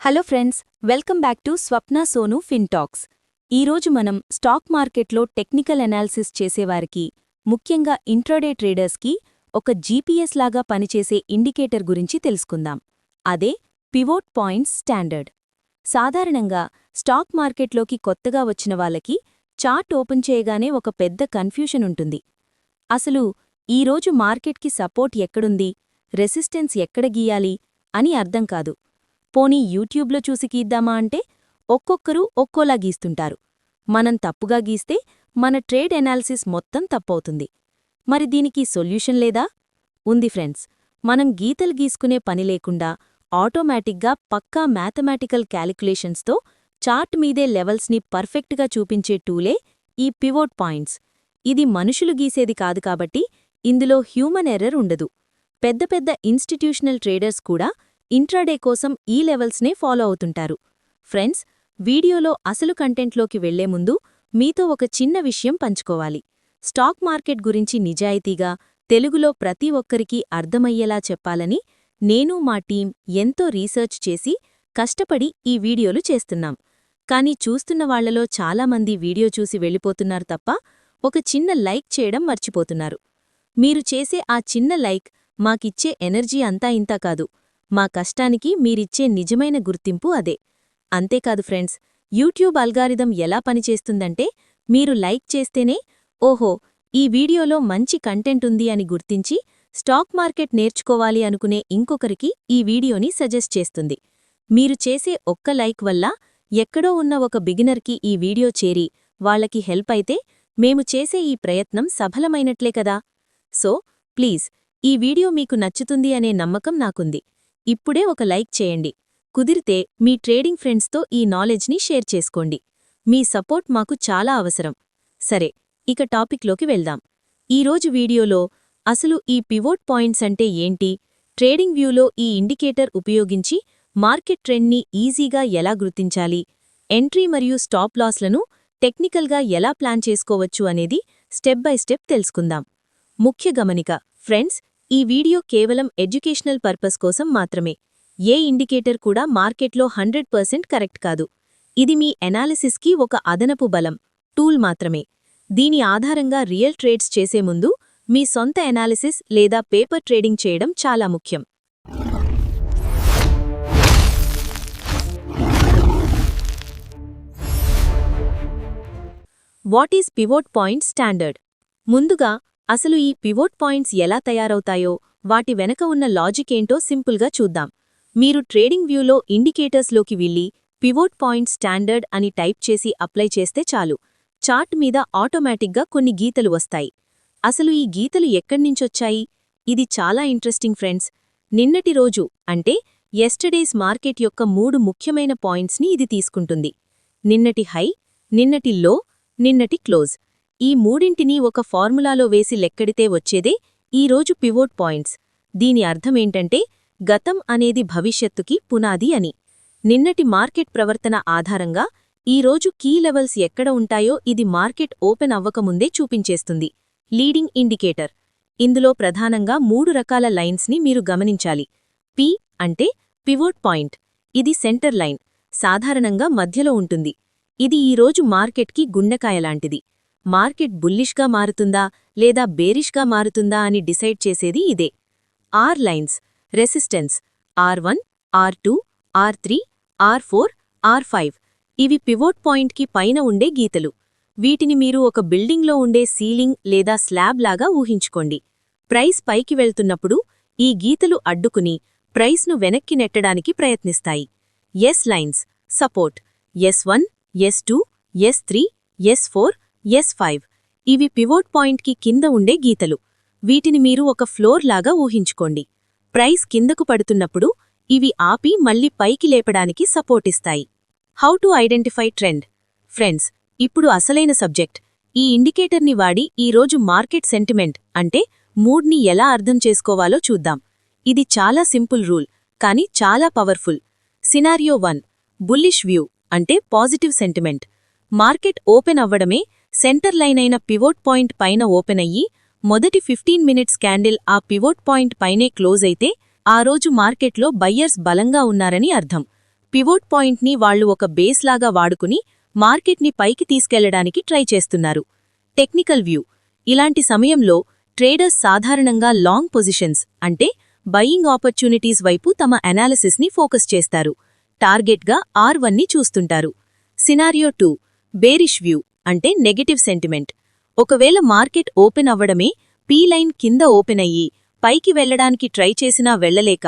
Hello friends welcome back to Swapna Sonu Fintalks. ఈరోజు మనం stock మార్కెట్లో టెక్నికల్ అనాలిసిస్ చేసేవారికి ముఖ్యంగా ఇంట్రాడే ట్రేడర్స్కి ఒక జీపీఎస్ లాగా పనిచేసే ఇండికేటర్ గురించి తెలుసుకుందాం. అదే పివోట్ పాయింట్స్ స్టాండర్డ్. సాధారణంగా స్టాక్ మార్కెట్లోకి కొత్తగా వచ్చిన వాళ్ళకి చార్ట్ ఓపెన్ చేయగానే ఒక పెద్ద కన్ఫ్యూషన్ ఉంటుంది. అసలు ఈరోజు మార్కెట్కి సపోర్ట్ ఎక్కడుంది? రెసిస్టెన్స్ ఎక్కడ గీయాలి? అని అర్థం కాదు. పోనీ యూట్యూబ్లో చూసి గీద్దామా అంటే ఒక్కొక్కరు ఒక్కోలా గీస్తుంటారు. మనం తప్పుగా గీస్తే మన ట్రేడ్ ఎనాలిసిస్ మొత్తం తప్పవుతుంది. మరి దీనికి సొల్యూషన్ లేదా? ఉంది ఫ్రెండ్స్ మనం గీతలు గీసుకునే పని లేకుండా ఆటోమేటిక్గా పక్కా మ్యాథమెటికల్ క్యాలిక్యులేషన్స్తో చార్ట్ మీదే లెవెల్స్ని పర్ఫెక్ట్గా చూపించే టూలే ఈ పివోట్ పాయింట్స్. ఇది మనుషులు గీసేది కాదు కాబట్టి ఇందులో హ్యూమన్ ఎర్రర్ ఉండదు. పెద్ద పెద్ద ఇన్స్టిట్యూషనల్ ట్రేడర్స్ కూడా ఇంట్రాడే కోసం ఈ లెవెల్స్నే ఫాలో అవుతుంటారు. ఫ్రెండ్స్ వీడియోలో అసలు కంటెంట్లోకి వెళ్ళే ముందు మీతో ఒక చిన్న విషయం పంచుకోవాలి. స్టాక్ మార్కెట్ గురించి నిజాయితీగా తెలుగులో ప్రతి ఒక్కరికీ అర్థమయ్యేలా చెప్పాలని నేను మా టీం ఎంతో రీసెర్చ్ చేసి కష్టపడి ఈ వీడియోలు చేస్తున్నాం. కానీ చూస్తున్న వాళ్ళలో చాలామంది వీడియో చూసి వెళ్ళిపోతున్నారు తప్ప ఒక చిన్న లైక్ చేయడం మర్చిపోతున్నారు. మీరు చేసే ఆ చిన్న లైక్ మాకిచ్చే ఎనర్జీ అంతా ఇంతా కాదు. మా కష్టానికి మీరిచ్చే నిజమైన గుర్తింపు అదే. అంతేకాదు ఫ్రెండ్స్ యూట్యూబ్ అల్గారిథం ఎలా పనిచేస్తుందంటే మీరు లైక్ చేస్తేనే ఓహో ఈ వీడియోలో మంచి కంటెంట్ ఉంది అని గుర్తించి స్టాక్ మార్కెట్ నేర్చుకోవాలి అనుకునే ఇంకొకరికి ఈ వీడియోని సజెస్ట్ చేస్తుంది. మీరు చేసే ఒక్క లైక్ వల్ల ఎక్కడో ఉన్న ఒక బిగినర్కి ఈ వీడియో చేరి వాళ్ళకి హెల్ప్ అయితే మేము చేసే ఈ ప్రయత్నం సఫలమైనట్లే కదా. సో ప్లీజ్ ఈ వీడియో మీకు నచ్చుతుంది అనే నమ్మకం నాకుంది. ఇప్పుడే ఒక లైక్ చేయండి. కుదిరితే మీ ట్రేడింగ్ ఫ్రెండ్స్తో ఈ నాలెడ్జ్ని షేర్ చేసుకోండి. మీ సపోర్ట్ మాకు చాలా అవసరం. సరే ఇక టాపిక్లోకి వెళ్దాం. ఈరోజు వీడియోలో అసలు ఈ పివోట్ పాయింట్స్ అంటే ఏంటి? ట్రేడింగ్ వ్యూలో ఈ ఇండికేటర్ ఉపయోగించి మార్కెట్ ట్రెండ్ని ఈజీగా ఎలా గుర్తించాలి? ఎంట్రీ మరియు స్టాప్ లాస్లను టెక్నికల్గా ఎలా ప్లాన్ చేసుకోవచ్చు అనేది స్టెప్ బై స్టెప్ తెలుసుకుందాం. ముఖ్య గమనిక ఫ్రెండ్స్ ఈ వీడియో కేవలం ఎడ్యుకేషనల్ పర్పస్ కోసం మాత్రమే. ఏ ఇండికేటర్ కూడా మార్కెట్లో హండ్రెడ్ పర్సెంట్ కరెక్ట్ కాదు. ఇది మీ ఎనాలిసిస్కి ఒక అదనపు బలం టూల్ మాత్రమే. దీని ఆధారంగా రియల్ ట్రేడ్స్ చేసే ముందు మీ సొంత ఎనాలిసిస్ లేదా పేపర్ ట్రేడింగ్ చేయడం చాలా ముఖ్యం. What is pivot point standard? ముందుగా అసలు ఈ పివోట్ పాయింట్స్ ఎలా తయారవుతాయో వాటి వెనక ఉన్న లాజిక్ ఏంటో సింపుల్గా చూద్దాం. మీరు ట్రేడింగ్ వ్యూలో ఇండికేటర్స్లోకి వెళ్ళి పివోట్ పాయింట్ స్టాండర్డ్ అని టైప్ చేసి అప్లై చేస్తే చాలు. చార్ట్ మీద ఆటోమేటిక్గా కొన్ని గీతలు వస్తాయి. అసలు ఈ గీతలు ఎక్కడ్నించొచ్చాయి ఇది చాలా ఇంట్రెస్టింగ్ ఫ్రెండ్స్. నిన్నటి రోజు అంటే ఎస్టర్డేస్ మార్కెట్ యొక్క మూడు ముఖ్యమైన పాయింట్స్ని ఇది తీసుకుంటుంది. నిన్నటి హై నిన్నటి లో నిన్నటి క్లోజ్. ఈ మూడింటినీ ఒక ఫార్ములాలో వేసి లెక్కడితే వచ్చేదే ఈరోజు పివోట్ పాయింట్స్ దీని అర్థమేంటంటే గతం అనేది భవిష్యత్తుకి పునాది అని. నిన్నటి మార్కెట్ ప్రవర్తన ఆధారంగా ఈరోజు కీ లెవెల్స్ ఎక్కడ ఉంటాయో ఇది మార్కెట్ ఓపెన్ అవ్వకముందే చూపించేస్తుంది. Leading indicator. ఇందులో ప్రధానంగా మూడు రకాల లైన్స్ని మీరు గమనించాలి. పి అంటే పివోట్ పాయింట్ ఇది సెంటర్ లైన్ సాధారణంగా మధ్యలో ఉంటుంది. ఇది ఈరోజు మార్కెట్కి గుండెకాయలాంటిది మార్కెట్ బుల్లిష్గా మారుతుందా లేదా బేరిష్గా మారుతుందా అని డిసైడ్ చేసేది ఇదే. R lines resistance R one R two R three R four R five. ఇవి పివోట్ పాయింట్కి పైన ఉండే గీతలు. వీటిని మీరు ఒక బిల్డింగ్లో ఉండే సీలింగ్ లేదా స్లాబ్ లాగా ఊహించుకోండి. ప్రైస్ పైకి వెళ్తున్నప్పుడు ఈ గీతలు అడ్డుకుని ప్రైస్ను వెనక్కి నెట్టడానికి ప్రయత్నిస్తాయి. S lines support. S one S two S three S four S five. ఇవి పివోట్ పాయింట్కి కింద ఉండే గీతలు. వీటిని మీరు ఒక ఫ్లోర్ లాగా ఊహించుకోండి. ప్రైస్ కిందకు పడుతున్నప్పుడు ఇవి ఆపి మళ్ళీ పైకి లేపడానికి సపోర్టిస్తాయి how to identify trend. Friends ఇప్పుడు అసలైన సబ్జెక్ట్. ఈ ఇండికేటర్ని వాడి ఈరోజు మార్కెట్ సెంటిమెంట్ అంటే మూడ్ని ఎలా అర్థం చేసుకోవాలో చూద్దాం. ఇది చాలా సింపుల్ రూల్ కానీ చాలా powerful. Scenario one. Bullish view అంటే పాజిటివ్ సెంటిమెంట్. మార్కెట్ ఓపెన్ అవ్వడమే సెంటర్ లైన్ అయిన పివోట్ పాయింట్ పైన ఓపెన్ అయ్యి మొదటి ఫిఫ్టీన్ మినిట్స్ క్యాండిల్ ఆ పివోట్ పాయింట్ పైనే క్లోజ్ అయితే ఆ రోజు మార్కెట్లో బయ్యర్స్ బలంగా ఉన్నారని అర్థం. పివోట్ పాయింట్ని వాళ్ళు ఒక బేస్లాగా వాడుకుని మార్కెట్ని పైకి తీసుకెళ్ళడానికి ట్రై చేస్తున్నారు. Technical view. ఇలాంటి సమయంలో ట్రేడర్స్ సాధారణంగా లాంగ్ పొజిషన్స్ అంటే బయింగ్ ఆపర్చునిటీస్ వైపు తమ అనాలిసిస్ని ఫోకస్ చేస్తారు. టార్గెట్గా ఆర్ వన్ని చూస్తుంటారు. Scenario two. Bearish view. అంటే నెగటివ్ సెంటిమెంట్ ఒకవేళ మార్కెట్ ఓపెన్ అవ్వడమే పీ లైన్ కింద ఓపెన్ అయ్యి పైకి వెళ్ళడానికి ట్రై చేసినా వెళ్ళలేక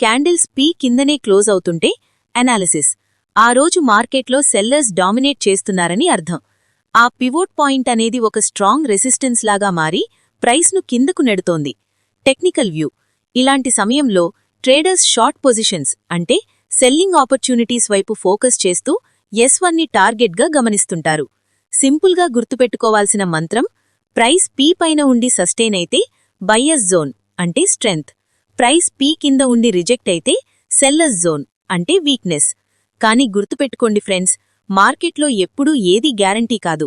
క్యాండిల్స్ పీ కిందనే క్లోజ్ అవుతుంటే అనాలిసిస్ ఆ రోజు మార్కెట్లో సెల్లర్స్ డామినేట్ చేస్తున్నారని అర్థం. ఆ పివోట్ పాయింట్ అనేది ఒక స్ట్రాంగ్ రెసిస్టెన్స్ లాగా మారి ప్రైస్ను కిందకు నెడుతోంది. టెక్నికల్ వ్యూ ఇలాంటి సమయంలో ట్రేడర్స్ షార్ట్ పొజిషన్స్ అంటే సెల్లింగ్ ఆపర్చునిటీస్ వైపు ఫోకస్ చేస్తూ ఎస్ వన్ని టార్గెట్గా గమనిస్తుంటారు. సింపుల్గా గుర్తుపెట్టుకోవాల్సిన మంత్రం ప్రైస్ పీ పైన ఉండి సస్టైన్ అయితే బయ్యస్ జోన్ అంటే స్ట్రెంగ్త్. ప్రైస్ పీ కింద ఉండి రిజెక్ట్ అయితే సెల్లస్ జోన్ అంటే వీక్నెస్. కానీ గుర్తుపెట్టుకోండి ఫ్రెండ్స్ మార్కెట్లో ఎప్పుడూ ఏదీ గ్యారంటీ కాదు.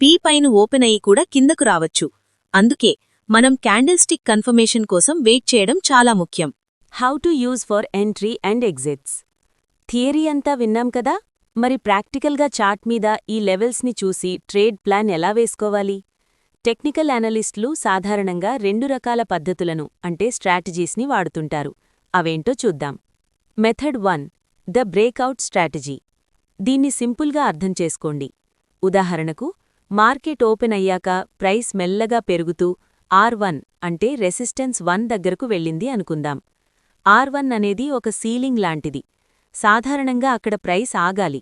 పీ పైన ఓపెన్ అయ్యి కూడా కిందకు రావచ్చు. అందుకే మనం క్యాండిల్ స్టిక్ కన్ఫర్మేషన్ కోసం వెయిట్ చేయడం చాలా ముఖ్యం. How to use for entry and exits theory అంతా విన్నాం కదా? మరి ప్రాక్టికల్గా చార్ట్ మీద ఈ లెవెల్స్ని చూసి ట్రేడ్ ప్లాన్ ఎలా వేసుకోవాలి? టెక్నికల్ అనలిస్టులు సాధారణంగా రెండు రకాల పద్ధతులను అంటే స్ట్రాటజీస్ని వాడుతుంటారు. అవేంటో చూద్దాం. Method one the breakout strategy. దీన్ని సింపుల్గా అర్థం చేసుకోండి. ఉదాహరణకు మార్కెట్ ఓపెన్ అయ్యాక ప్రైస్ మెల్లగా పెరుగుతూ ఆర్ వన్ అంటే రెసిస్టెన్స్ వన్ దగ్గరకు వెళ్ళింది అనుకుందాం. ఆర్ వన్ అనేది ఒక సీలింగ్ లాంటిది. సాధారణంగా అక్కడ ప్రైస్ ఆగాలి.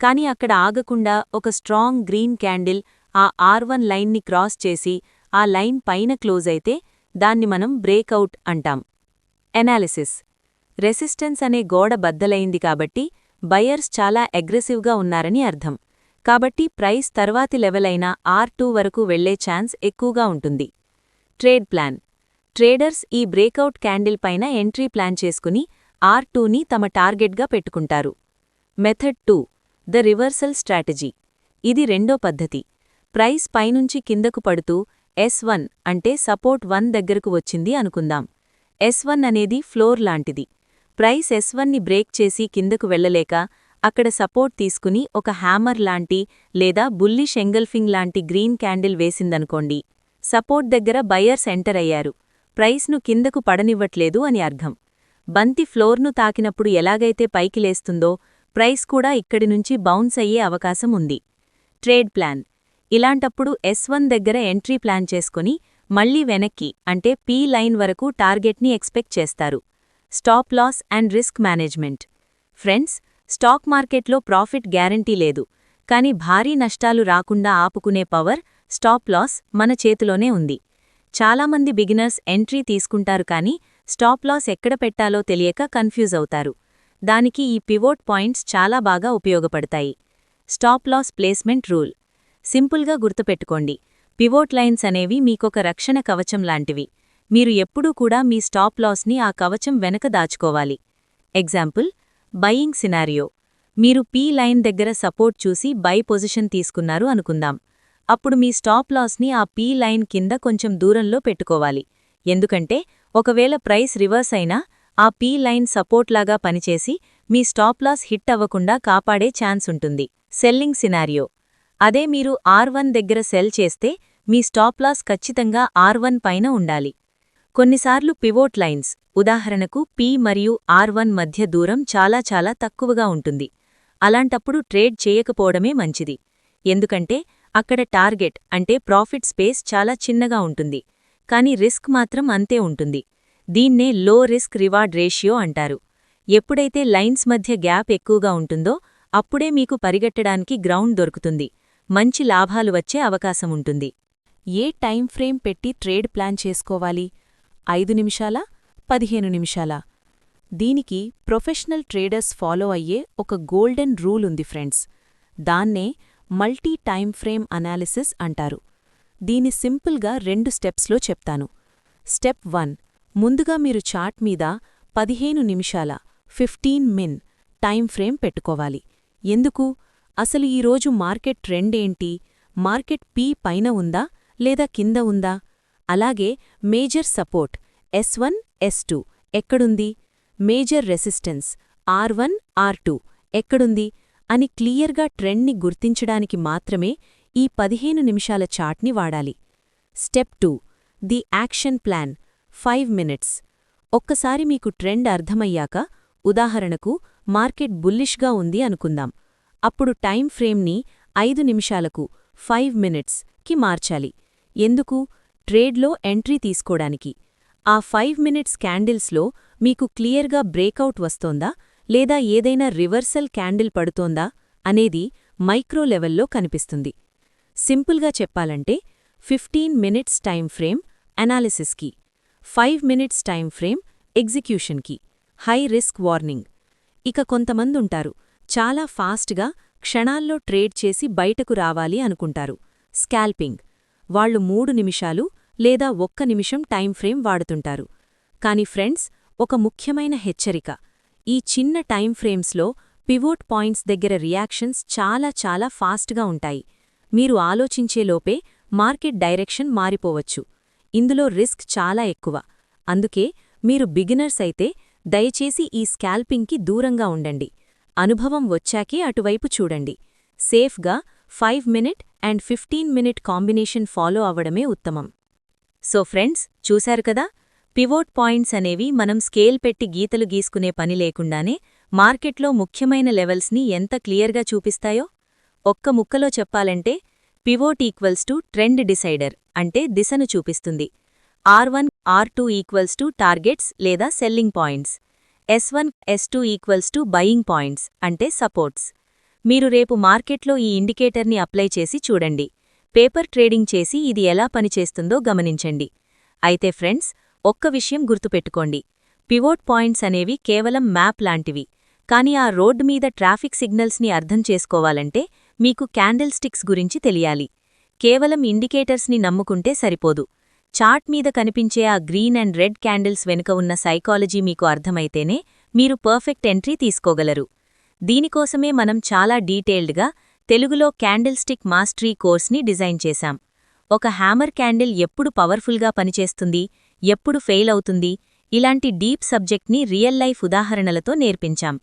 కాని అక్కడ ఆగకుండా ఒక స్ట్రాంగ్ గ్రీన్ క్యాండిల్ ఆ ఆర్ వన్ లైన్ని క్రాస్ చేసి ఆ లైన్ పైన క్లోజ్ అయితే దాన్ని మనం బ్రేకౌట్ అంటాం. ఎనాలిసిస్ రెసిస్టెన్స్ అనే గోడ బద్దలైంది కాబట్టి బయర్స్ చాలా అగ్రెసివ్గా ఉన్నారని అర్థం. కాబట్టి ప్రైస్ తర్వాతి లెవెల్ అయిన ఆర్ టూ వరకు వెళ్ళే ఛాన్స్ ఎక్కువగా ఉంటుంది. Trade plan. ట్రేడర్స్ ఈ బ్రేకౌట్ క్యాండిల్ పైన ఎంట్రీ ప్లాన్ చేసుకుని ఆర్ టూని తమ టార్గెట్గా పెట్టుకుంటారు. Method two the reversal strategy. ఇది రెండో పద్ధతి. ప్రైస్ పైనుంచి కిందకు పడుతూ ఎస్ వన్ అంటే సపోర్ట్ వన్ దగ్గరకు వచ్చింది అనుకుందాం. ఎస్ వన్ అనేది ఫ్లోర్ లాంటిది. ప్రైస్ ఎస్ వన్ని బ్రేక్ చేసి కిందకు వెళ్ళలేక అక్కడ సపోర్ట్ తీసుకుని ఒక హ్యామర్ లాంటి లేదా బుల్లిష్ ఎంగల్ఫింగ్ లాంటి గ్రీన్ క్యాండిల్ వేసిందనుకోండి. సపోర్ట్ దగ్గర బయర్స్ ఎంటర్ అయ్యారు. ప్రైస్ను కిందకు పడనివ్వట్లేదు అని అర్థం. బంతి ఫ్లోర్ను తాకినప్పుడు ఎలాగైతే పైకి లేస్తుందో ప్రైస్ కూడా ఇక్కడి నుంచి బౌన్స్ అయ్యే అవకాశం ఉంది. Trade plan. ఇలాంటప్పుడు ఎస్ వన్ దగ్గర ఎంట్రీ ప్లాన్ చేసుకుని మళ్ళీ వెనక్కి అంటే పీ లైన్ వరకు టార్గెట్ని ఎక్స్పెక్ట్ చేస్తారు. Stop loss and risk management. Friends stock మార్కెట్లో ప్రాఫిట్ గ్యారంటీ లేదు. కానీ భారీ నష్టాలు రాకుండా ఆపుకునే పవర్ స్టాప్ లాస్ మన చేతిలోనే ఉంది. చాలామంది బిగినర్స్ ఎంట్రీ తీసుకుంటారు కానీ స్టాప్ లాస్ ఎక్కడ పెట్టాలో తెలియక కన్ఫ్యూజ్ అవుతారు. దానికి ఈ పివోట్ పాయింట్స్ చాలా బాగా ఉపయోగపడతాయి. Stop loss placement rule. సింపుల్గా గుర్తుపెట్టుకోండి. పివోట్ లైన్స్ అనేవి మీకొక రక్షణ కవచం లాంటివి. మీరు ఎప్పుడూ కూడా మీ స్టాప్ లాస్ని ఆ కవచం వెనక దాచుకోవాలి. Example buying scenario. మీరు పీ లైన్ దగ్గర సపోర్ట్ చూసి బై పొజిషన్ తీసుకున్నారు అనుకుందాం. అప్పుడు మీ స్టాప్ లాస్ని ఆ పీ లైన్ కింద కొంచెం దూరంలో పెట్టుకోవాలి. ఎందుకంటే ఒకవేళ ప్రైస్ రివర్స్ అయినా ఆ పీ లైన్ సపోర్ట్ లాగా పనిచేసి మీ స్టాప్ లాస్ హిట్ అవ్వకుండా కాపాడే ఛాన్స్ ఉంటుంది. Selling scenario. అదే మీరు ఆర్ వన్ దగ్గర సెల్ చేస్తే మీ స్టాప్ లాస్ ఖచ్చితంగా ఆర్ వన్ పైన ఉండాలి. కొన్నిసార్లు పివోట్ లైన్స్ ఉదాహరణకు పి మరియు ఆర్ వన్ మధ్య దూరం చాలా చాలా తక్కువగా ఉంటుంది. అలాంటప్పుడు ట్రేడ్ చేయకపోవడమే మంచిది. ఎందుకంటే అక్కడ టార్గెట్ అంటే ప్రాఫిట్ స్పేస్ చాలా చిన్నగా ఉంటుంది. కానీ రిస్క్ మాత్రం అంతే ఉంటుంది. దీన్నే లో రిస్క్ రివార్డ్ రేషియో అంటారు. ఎప్పుడైతే లైన్స్ మధ్య గ్యాప్ ఎక్కువగా ఉంటుందో అప్పుడే మీకు పరిగెట్టడానికి గ్రౌండ్ దొరుకుతుంది. మంచి లాభాలు వచ్చే అవకాశం ఉంటుంది. ఏ టైం ఫ్రేమ్ పెట్టి ట్రేడ్ ప్లాన్ చేసుకోవాలి? ఐదు నిమిషాలా? పదిహేను నిమిషాలా? దీనికి ప్రొఫెషనల్ ట్రేడర్స్ ఫాలో అయ్యే ఒక గోల్డెన్ రూల్ ఉంది ఫ్రెండ్స్. దాన్నే మల్టీ టైం ఫ్రేమ్ అనాలిసిస్ అంటారు. దీని సింపుల్గా రెండు స్టెప్స్లో చెప్తాను. స్టెప్ వన్ ముందుగా మీరు చార్ట్ మీద పదిహేను నిమిషాల ఫిఫ్టీన్ మిన్ టైం ఫ్రేమ్ పెట్టుకోవాలి. ఎందుకు? అసలు ఈరోజు మార్కెట్ ట్రెండ్ ఏంటి? మార్కెట్ పీ పైన ఉందా? లేదా కింద ఉందా? అలాగే major support S one S two ఎక్కడుంది? Major resistance R one R two ఎక్కడుంది? అని క్లియర్గా ట్రెండ్ని గుర్తించడానికి మాత్రమే ఈ పదిహేను నిమిషాల చాట్ని వాడాలి. Step two the action plan five minutes. ఒక్కసారి మీకు ట్రెండ్ అర్థమయ్యాక ఉదాహరణకు మార్కెట్ బుల్లిష్గా ఉంది అనుకుందాం. అప్పుడు టైం ఫ్రేమ్ని ఐదు నిమిషాలకు ఫైవ్ మినిట్స్కి మార్చాలి. ఎందుకు? ట్రేడ్లో ఎంట్రీ తీసుకోడానికి. ఆ ఫైవ్ మినిట్స్ క్యాండిల్స్లో మీకు క్లియర్గా బ్రేకౌట్ వస్తోందా? లేదా ఏదైనా రివర్సల్ క్యాండిల్ పడుతోందా? అనేది మైక్రో లెవెల్లో కనిపిస్తుంది. సింపుల్గా చెప్పాలంటే ఫిఫ్టీన్ మినిట్స్ టైం ఫ్రేమ్ అనాలిసిస్కి ఫైవ్ మినిట్స్ టైం ఫ్రేమ్ ఎగ్జిక్యూషన్కి హై రిస్క్ వార్నింగ్. ఇక కొంతమందుంటారు చాలా ఫాస్ట్గా క్షణాల్లో ట్రేడ్ చేసి బయటకు రావాలి అనుకుంటారు. స్కాల్పింగ్ వాళ్ళు మూడు నిమిషాలు లేదా ఒక్క నిమిషం టైం ఫ్రేమ్ వాడుతుంటారు. కాని ఫ్రెండ్స్ ఒక ముఖ్యమైన హెచ్చరిక ఈ చిన్న టైం ఫ్రేమ్స్లో పివోట్ పాయింట్స్ దగ్గర రియాక్షన్స్ చాలా చాలా ఫాస్ట్గా ఉంటాయి. మీరు ఆలోచించేలోపే మార్కెట్ డైరెక్షన్ మారిపోవచ్చు. ఇందులో రిస్క్ చాలా ఎక్కువ. అందుకే మీరు బిగినర్స్ అయితే దయచేసి ఈ స్కాల్పింగ్కి దూరంగా ఉండండి. అనుభవం వచ్చాకే అటువైపు చూడండి. సేఫ్గా five minute and fifteen minute combination follow అవ్వడమే ఉత్తమం. సో ఫ్రెండ్స్ చూశారు కదా? పివోట్ పాయింట్స్ అనేవి మనం స్కేల్ పెట్టి గీతలు గీసుకునే పని లేకుండానే మార్కెట్లో ముఖ్యమైన లెవెల్స్ని ఎంత క్లియర్గా చూపిస్తాయో? ఒక్క ముక్కలో చెప్పాలంటే pivot equals to trend decider అంటే దిశను చూపిస్తుంది. R one R two equals to targets లేదా selling points. S one S two equals to buying points అంటే సపోర్ట్స్. మీరు రేపు మార్కెట్లో ఈ ఇండికేటర్ని అప్లై చేసి చూడండి. పేపర్ ట్రేడింగ్ చేసి ఇది ఎలా పనిచేస్తుందో గమనించండి. అయితే ఫ్రెండ్స్ ఒక్క విషయం గుర్తుపెట్టుకోండి. పివోట్ పాయింట్స్ అనేవి కేవలం మ్యాప్ లాంటివి. కానీ ఆ రోడ్డు మీద ట్రాఫిక్ సిగ్నల్స్ని అర్థం చేసుకోవాలంటే మీకు క్యాండిల్ స్టిక్స్ గురించి తెలియాలి. కేవలం ఇండికేటర్స్ని నమ్ముకుంటే సరిపోదు. చార్ట్ మీద కనిపించే ఆ గ్రీన్ అండ్ రెడ్ క్యాండిల్స్ వెనుక ఉన్న సైకాలజీ మీకు అర్థమైతేనే మీరు పర్ఫెక్ట్ ఎంట్రీ తీసుకోగలరు. దీనికోసమే మనం చాలా డీటెయిల్డ్గా తెలుగులో క్యాండిల్ స్టిక్ మాస్టరీ కోర్స్ని డిజైన్ చేశాం. ఒక హ్యామర్ క్యాండిల్ ఎప్పుడు పవర్ఫుల్గా పనిచేస్తుంది ఎప్పుడు ఫెయిల్ అవుతుంది ఇలాంటి డీప్ సబ్జెక్ట్ని రియల్ లైఫ్ ఉదాహరణలతో నేర్పించాం.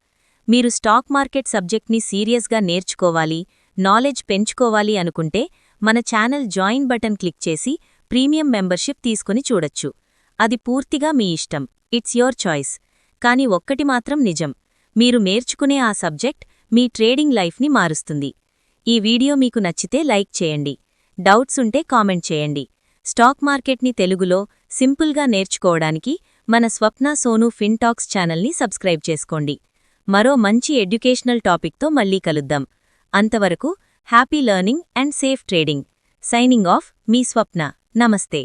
మీరు స్టాక్ మార్కెట్ సబ్జెక్ట్ని సీరియస్గా నేర్చుకోవాలి నాలెడ్జ్ పెంచుకోవాలి అనుకుంటే మన ఛానల్ జాయిన్ బటన్ క్లిక్ చేసి ప్రీమియం మెంబర్షిప్ తీసుకుని చూడొచ్చు. అది పూర్తిగా మీ ఇష్టం. It's your choice. కానీ ఒక్కటి మాత్రం నిజం. మీరు నేర్చుకునే ఆ సబ్జెక్ట్ మీ ట్రేడింగ్ లైఫ్ని మారుస్తుంది. ఈ వీడియో మీకు నచ్చితే లైక్ చేయండి. డౌట్స్ ఉంటే కామెంట్ చేయండి. స్టాక్ మార్కెట్ని తెలుగులో సింపుల్గా నేర్చుకోవడానికి మన స్వప్న సోను ఫిన్టాక్స్ ఛానల్ని సబ్స్క్రైబ్ చేసుకోండి. మరో మంచి ఎడ్యుకేషనల్ టాపిక్తో మళ్ళీ కలుద్దాం. అంతవరకు happy learning and safe trading. Signing off మీ స్వప్న. నమస్తే.